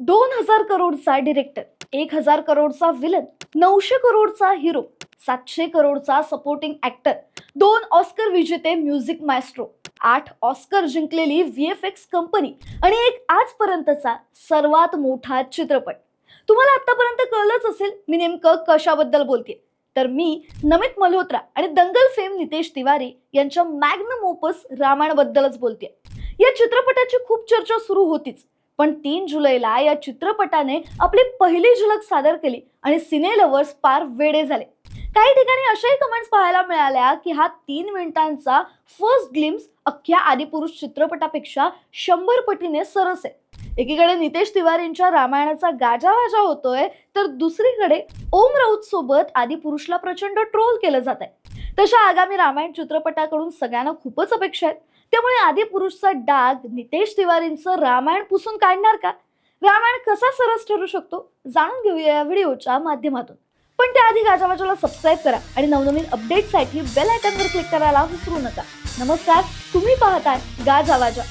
दोन हजार करोडचा डिरेक्टर एक हजार करोडचा विलन नऊशे करोडचा हिरो सातशे करोडचा सपोर्टिंग ऍक्टर दोन ऑस्कर विजेते म्युझिक मायस्ट्रो आठ ऑस्कर जिंकलेली व्ही एफ एक्स कंपनी आणि एक आजपर्यंतचा सर्वात मोठा चित्रपट. तुम्हाला आतापर्यंत कळलंच असेल मी नेमकं कशाबद्दल बोलते तर मी नमित मल्होत्रा आणि दंगल फेम नितेश तिवारी यांच्या मॅग्नम ओपस रामायणबद्दलच बोलते या चित्रपटाची खूप चर्चा सुरू होतीच. पण तीन जुलैला या चित्रपटाने आपली पहिली झलक सादर केली आणि सिने लवर्स पार वेडे झाले. काही ठिकाणी अशाही कमेंट्स पाहायला मिळाल्या की हा तीन मिनिटांचा फर्स्ट ग्लिम्स अख्ख्या आदिपुरुष चित्रपटापेक्षा शंभर पटीने सरस आहे. एकीकडे नितेश तिवारींच्या रामायणाचा गाजावाजा होतोय तर दुसरीकडे ओम राऊत सोबत आदिपुरुषला प्रचंड ट्रोल केलं जात आहे तशा आगामी रामायण चित्रपटाकडून सगळ्यांना खूपच अपेक्षा आहेत. त्यामुळे आदिपुरुषचा डाग नितेश तिवारींचं रामायण पुसून काढणार का? रामायण कसा सरस ठरू शकतो? जाणून घेऊया या व्हिडिओच्या माध्यमातून. पण त्याआधी गाजावाजाला सबस्क्राईब करा आणि नवनवीन अपडेटसाठी बेल आयकॉनवर क्लिक करायला विसरू नका. नमस्कार तुम्ही पाहताय गाजावाजा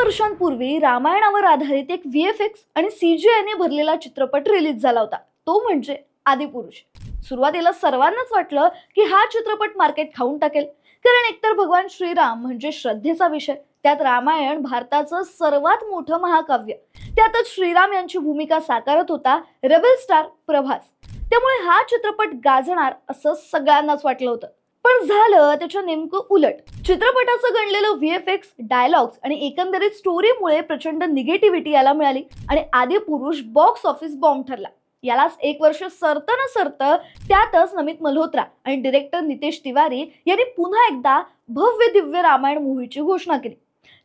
वर्षांपूर्वी रामायणावर आधारित एक व्ही एफ एक्स आणि सीजीआयने भरलेला चित्रपट रिलीज झाला होता. तो म्हणजे आदिपुरुष. सुरुवातीला सर्वांनाच वाटलं की हा चित्रपट मार्केट खाऊन टाकेल. कारण एकतर भगवान श्रीराम म्हणजे श्रद्धेचा विषय. त्यात रामायण भारताचं सर्वात मोठं महाकाव्य. त्यातच श्रीराम यांची भूमिका साकारत होता रेबल स्टार प्रभास. त्यामुळे हा चित्रपट गाजणार असं सगळ्यांनाच वाटलं होतं. पण झालं त्याच्या नेमकं उलट. चित्रपटाचं गणलेलं व्ही एफ एक्स डायलॉग्स आणि एकंदरीत स्टोरीमुळे प्रचंड निगेटिव्हिटी याला मिळाली आणि आदिपुरुष बॉक्स ऑफिस बॉम्ब ठरला. यालाच एक वर्ष सरतं न सरतं त्यातच नमित मल्होत्रा आणि डिरेक्टर नितेश तिवारी यांनी पुन्हा एकदा भव्य दिव्य रामायण मूव्हीची घोषणा केली.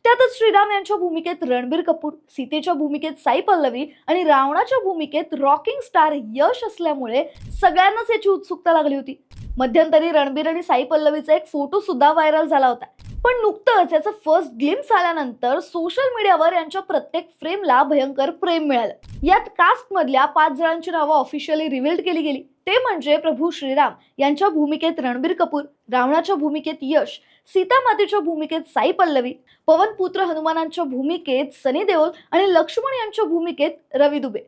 त्यातच श्रीराम यांच्या भूमिकेत रणबीर कपूर सीतेच्या भूमिकेत साई पल्लवी आणि रावणाच्या भूमिकेत रॉकिंग स्टार यश असल्यामुळे सगळ्यांनाच याची उत्सुकता लागली होती. मध्यंतरी रणबीर आणि साई पल्लवीचा एक फोटो सुद्धा व्हायरल झाला होता. पण नुकतंच याचं फर्स्ट ग्लिम्स आल्यानंतर सोशल मीडियावर यांच्या प्रत्येक फ्रेमला भयंकर प्रेम मिळालं. यात कास्ट मधल्या पाच जणांची नावं ऑफिशियली रिव्हील केली गेली. ते म्हणजे प्रभू श्रीराम यांच्या भूमिकेत रणबीर कपूर रावणाच्या भूमिकेत यश सीतामातेच्या भूमिकेत साई पल्लवी पवन पुत्र हनुमानांच्या भूमिकेत सनी देओल आणि लक्ष्मण यांच्या भूमिकेत रवी दुबे.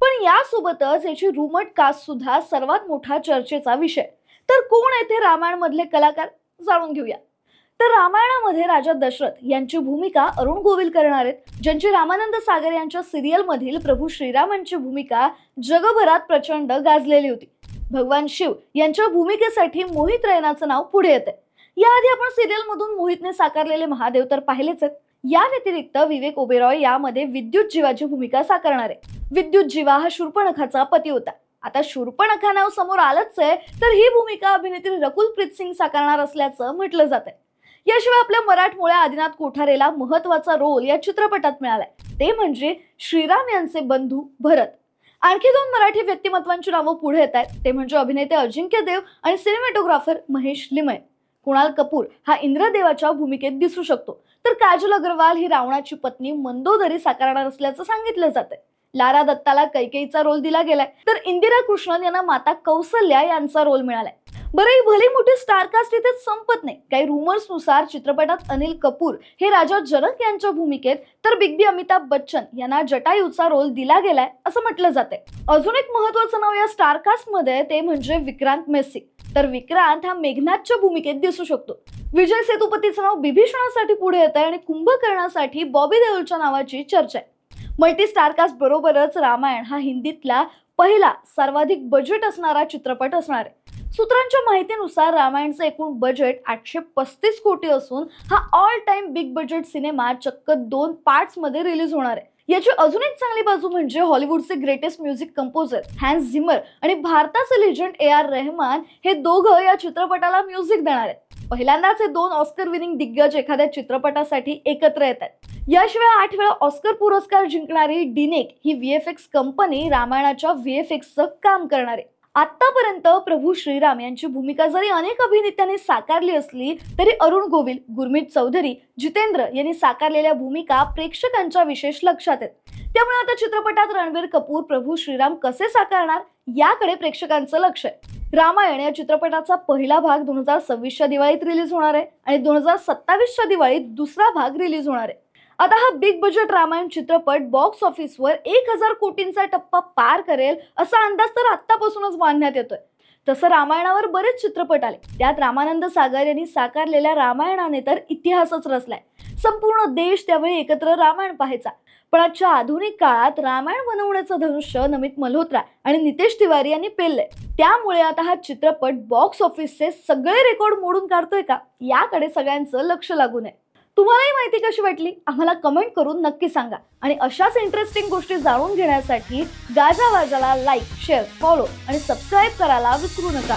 पण यासोबतच याची रुमट कास्ट सुद्धा सर्वात मोठा चर्चेचा विषय. तर कोण येथे रामायण मधले कलाकार जाणून घेऊया. तर रामायणामध्ये राजा दशरथ यांची भूमिका अरुण गोविल करणार आहेत ज्यांची रामानंद सागर यांच्या सिरियलमधील प्रभू श्रीरामांची भूमिका जगभरात प्रचंड गाजलेली होती. भगवान शिव यांच्या भूमिकेसाठी मोहित रैनाचं नाव पुढे येते याआधी आपण सिरियलमधून मोहितने साकारलेले महादेव तर पाहिलेच आहेत. या व्यतिरिक्त विवेक ओबेरॉय यामध्ये विद्युत जीवाची भूमिका साकारणार आहे. विद्युत जीवा हा शूर्पणखाचा पती होता. आता शूर्पणखा नाव समोर आलंच आहे तर ही भूमिका अभिनेत्री रकुल प्रीत सिंग साकारणार असल्याचं म्हटलं जात आहे याशिवाय आपल्या मराठमोळ्या आदिनाथ कोठारेला महत्त्वाचा रोल या चित्रपटात मिळालाय. ते म्हणजे श्रीराम यांचे बंधू भरत. आणखी दोन मराठी व्यक्तिमत्वांची नावं पुढे येत आहेत. ते म्हणजे अभिनेते अजिंक्य देव आणि सिनेमॅटोग्राफर महेश लिमय. कुणाल कपूर हा इंद्रदेवाच्या भूमिकेत दिसू शकतो. तर काजल अग्रवाल ही रावणाची पत्नी मंदोदरी साकारणार असल्याचं सांगितलं जात आहे लारा दत्ताला कैकेयीचा रोल दिला गेलाय. तर इंदिरा कृष्णन यांना माता कौसल्या यांचा रोल मिळालाय. बरं ही भली मोठी स्टारकास्ट इथे संपत नाही. काही रुमर्सनुसार चित्रपटात अनिल कपूर हे राजा जनक यांच्या भूमिकेत तर बिग बी अमिताभ बच्चन यांना जटायूचा रोल दिला गेलाय असं म्हटलं जाते अजून एक महत्वाचं नाव या स्टारकास्टमध्ये ते म्हणजे विक्रांत मेस्सी. तर विक्रांत हा मेघनाथच्या भूमिकेत दिसू शकतो. विजय सेतुपतीचं नाव बिभीषणासाठी पुढे येत आहे आणि कुंभकर्णासाठी बॉबी देओलच्या नावाची चर्चा आहे. मल्टी स्टारकास्ट बरोबरच रामायण हा हिंदीतला पहिला सर्वाधिक बजेट असणारा चित्रपट असणार आहे. सूत्रांच्या माहितीनुसार रामायणचं एकूण बजेट आठशे पस्तीस कोटी असून हा all time big budget cinema चक्क दोन पार्ट्समध्ये रिलीज होणार आहे. याची अजून एक चांगली बाजू म्हणजे हॉलिवूडचे greatest music composer Hans Zimmer आणि भारताचे लेजंड ए आर रेहमान हे दोघं या चित्रपटाला म्युझिक देणार आहेत. पहिल्यांदाच हे दोन ऑस्कर विनिंग दिग्गज एखाद्या चित्रपटासाठी एकत्र येत आहेत याशिवाय आठ वेळा ऑस्कर पुरस्कार जिंकणारी डिनेक ही व्ही एफ एक्स कंपनी रामायणाच्या व्ही एफ एक्सचं काम करणार. आहे आतापर्यंत प्रभू श्रीराम यांची भूमिका जरी अनेक अभिनेत्यांनी साकारली असली तरी अरुण गोविल गुरमीत चौधरी जितेंद्र यांनी साकारलेल्या भूमिका प्रेक्षकांच्या विशेष लक्षात आहेत. त्यामुळे आता चित्रपटात रणबीर कपूर प्रभू श्रीराम कसे साकारणार याकडे प्रेक्षकांचं लक्ष आहे. रामायण या चित्रपटाचा पहिला भाग दोन हजार सव्वीसच्या दिवाळीत रिलीज होणार आहे आणि दोन हजार सत्तावीसच्या दिवाळीत दुसरा भाग रिलीज होणार आहे. आता हा बिग बजेट रामायण चित्रपट बॉक्स ऑफिसवर एक हजार कोटींचा टप्पा पार करेल असा अंदाज तर आत्तापासूनच मानण्यात येतोय. तसं रामायणावर बरेच चित्रपट आले. त्यात रामानंद सागर यांनी साकारलेल्या रामायणाने तर इतिहासच रचलाय. संपूर्ण देश त्यावेळी एकत्र रामायण पाहायचा. पण आजच्या आधुनिक काळात रामायण बनवण्याचं धनुष्य नमित मल्होत्रा आणि नितेश तिवारी यांनी पेललंय. त्यामुळे आता हा चित्रपट बॉक्स ऑफिसचे सगळे रेकॉर्ड मोडून काढतोय का? याकडे सगळ्यांचं लक्ष लागून आहे. तुम्हाला ही माहिती कशी वाटली? आम्हाला कमेंट करून नक्की सांगा. आणि अशाच इंटरेस्टिंग गोष्टी जाणून घेण्यासाठी गाजा वाजाला लाईक शेअर फॉलो आणि सबस्क्राईब करायला विसरू नका.